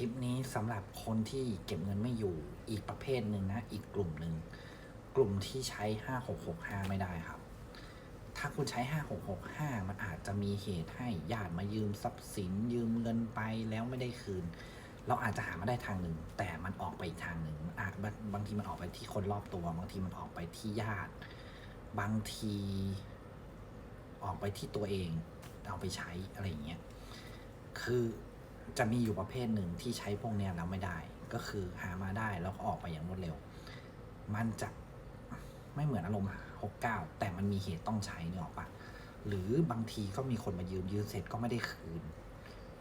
ลิปนี้สำหรับคนที่เก็บเงินไม่อยู่อีกประเภทหนึ่งนะ อีกกลุ่มหนึ่งกลุ่มที่ใช้ 5665 ไม่ได้ครับ ถ้าคุณใช้ 5665 มันอาจจะมีเหตุให้ญาติมายืมทรัพย์สินยืมเงินไปแล้วไม่ได้คืน เราอาจจะหามาได้ทางหนึ่ง แต่มันออกไปอีกทางหนึ่งอาจบางบางทีมันออกไปที่คนรอบตัว บางทีมันออกไปที่ญาติ บางทีออกไปที่ตัวเองเอาไปใช้อะไรอย่างเงี้ยคือ จะมีอยู่ประเภทหนึ่งที่ใช้พวกเนี้ยแล้วไม่ได้ ก็คือหามาได้แล้วก็ออกไปอย่างรวดเร็ว มันจะไม่เหมือนอารมณ์หกเก้าแต่มันมีเหตุต้องใช้เนี่ยออกปะหรือบางทีก็มีคนมายืมยืมเสร็จก็ไม่ได้คืน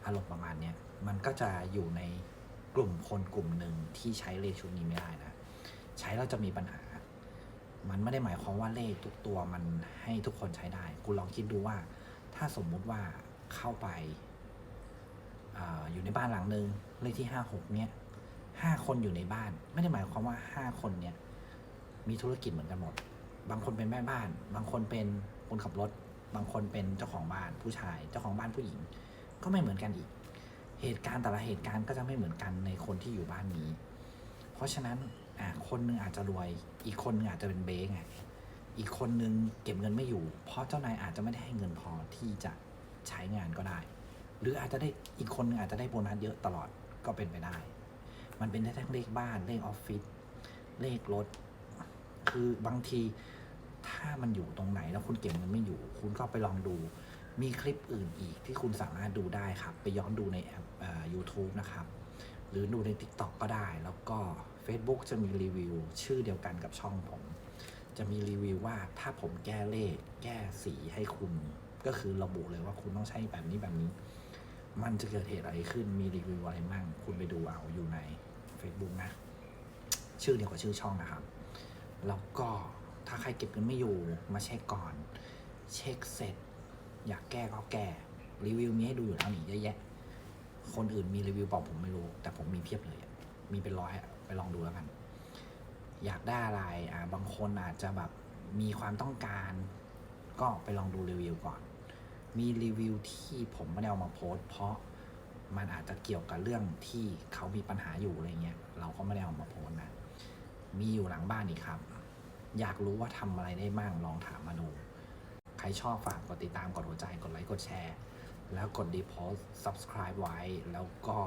อารมณ์ประมาณเนี้ยมันก็จะอยู่ในกลุ่มคนกลุ่มหนึ่งที่ใช้เลขชุดนี้ไม่ได้นะ ใช้แล้วจะมีปัญหา มันไม่ได้หมายความว่าเลขทุกตัวมันให้ทุกคนใช้ได้คุณลองคิดดูว่า ถ้าสมมุติว่าเข้าไป อยู่ในบ้านหลังหนึ่งเลขที่ห้าหกเนี่ยห้าคนอยู่ในบ้าน ไม่ได้หมายความว่าห้าคนเนี่ยมีธุรกิจเหมือนกันหมด บางคนเป็นแม่บ้าน บางคนเป็นคนขับรถ บางคนเป็นเจ้าของบ้านผู้ชาย เจ้าของบ้านผู้หญิง ก็ไม่เหมือนกันอีก เหตุการณ์แต่ละเหตุการณ์ก็จะไม่เหมือนกันในคนที่อยู่บ้านนี้ เพราะฉะนั้นอะคนหนึงอาจจะรวย อีกคนนึงอาจจะเป็นเบ้ไงอีกคนนึงเก็บเงินไม่อยู่ เพราะเจ้านายอาจจะไม่ได้ให้เงินพอที่จะใช้งานก็ได้ หรืออาจจะได้อีกคนนึงอาจจะได้โบนัสเยอะตลอดก็เป็นไปได้ มันเป็นได้ทั้งเลขบ้านเลขออฟฟิศเลขรถ คือบางทีถ้ามันอยู่ตรงไหนแล้วคุณเก็บเงินไม่อยู่ คุณก็ไปลองดู มีคลิปอื่นอีกที่คุณสามารถดูได้ครับ ไปย้อนดูในแอปเอ่อ YouTube นะครับ หรือดูใน TikTok ก็ได้ แล้วก็ Facebook จะมีรีวิว ชื่อเดียวกันกับช่องผม จะมีรีวิวว่าถ้าผมแก้เลข แก้สีให้คุณ ก็คือระบุเลยว่าคุณต้องใช้แบบนี้แบบนี้ มันจะเกิดเหตุอะไรขึ้นมีรีวิวอะไรมั่งคุณไปดูเอาอยู่ใน Facebook นะ ชื่อเดียวกับชื่อช่องนะครับ แล้วก็ถ้าใครเก็บเงินไม่อยู่มาเช็คก่อน เช็คเสร็จ อยากแก้ก็แก้รีวิวมีให้ดูอยู่แล้วนี่เยอะแยะ คนอื่นมีรีวิวเปล่าผมไม่รู้ แต่ผมมีเพียบเลย มีเป็นร้อยไปลองดูแล้วกัน อยากได้อะไรอ่าบางคนอาจจะแบบมีความต้องการ ก็ไปลองดูรีวิวก่อน มีรีวิวที่ผมไม่ได้เอามาโพสเพราะมันอาจจะเกี่ยวกับเรื่องที่เขามีปัญหาอยู่อะไรเงี้ยเราก็ไม่ได้เอามาโพสนะ มีอยู่หลังบ้านอีกครับ อยากรู้ว่าทำอะไรได้บ้างลองถามมาดู ใครชอบฝากกดติดตามกดหัวใจกดไลค์กดแชร์ แล้วกดดีโพส subscribe ไว้ แล้วก็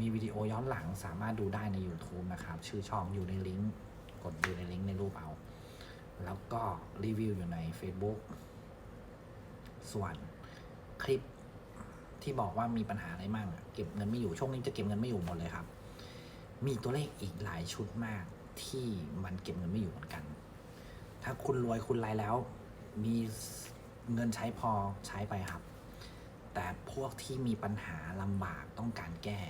มีวิดีโอย้อนหลังสามารถดูได้ใน YouTube นะครับ ชื่อช่องอยู่ในลิงก์กดดูในลิงก์ในรูปเอา แล้วก็รีวิวอยู่ใน Facebook ส่วน คลิปที่บอกว่ามีปัญหาอะไรมั่งเก็บเงินไม่อยู่ช่วงนี้จะเก็บเงินไม่อยู่หมดเลยครับ มีตัวเลขอีกหลายชุดมากที่มันเก็บเงินไม่อยู่เหมือนกัน ถ้าคุณรวยคุณรายแล้ว มีเงินใช้พอใช้ไปครับ แต่พวกที่มีปัญหาลำบากต้องการแก้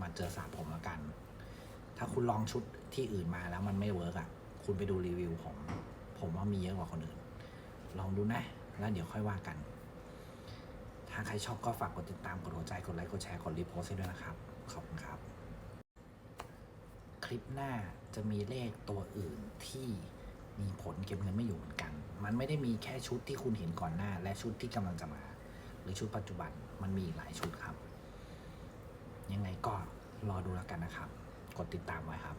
มาเจอสาผมแล้วกัน ถ้าคุณลองชุดที่อื่นมาแล้วมันไม่เวิร์กอะ คุณไปดูรีวิวผม ผมว่ามีเยอะกว่าคนอื่น ลองดูนะ แล้วเดี๋ยวค่อยว่ากัน ใครชอบก็ฝากกดติดตาม กดหัวใจ กดไลค์ กดแชร์ กดรีโพสต์ให้ด้วยนะครับ ขอบคุณครับ คลิปหน้าจะมีเลขตัวอื่นที่มีผลเก็บเงินไม่อยู่เหมือนกัน มันไม่ได้มีแค่ชุดที่คุณเห็นก่อนหน้า และชุดที่กำลังจะมา หรือชุดปัจจุบัน มันมีหลายชุดครับ ยังไงก็รอดูแล้วกันนะครับ กดติดตามไว้ครับ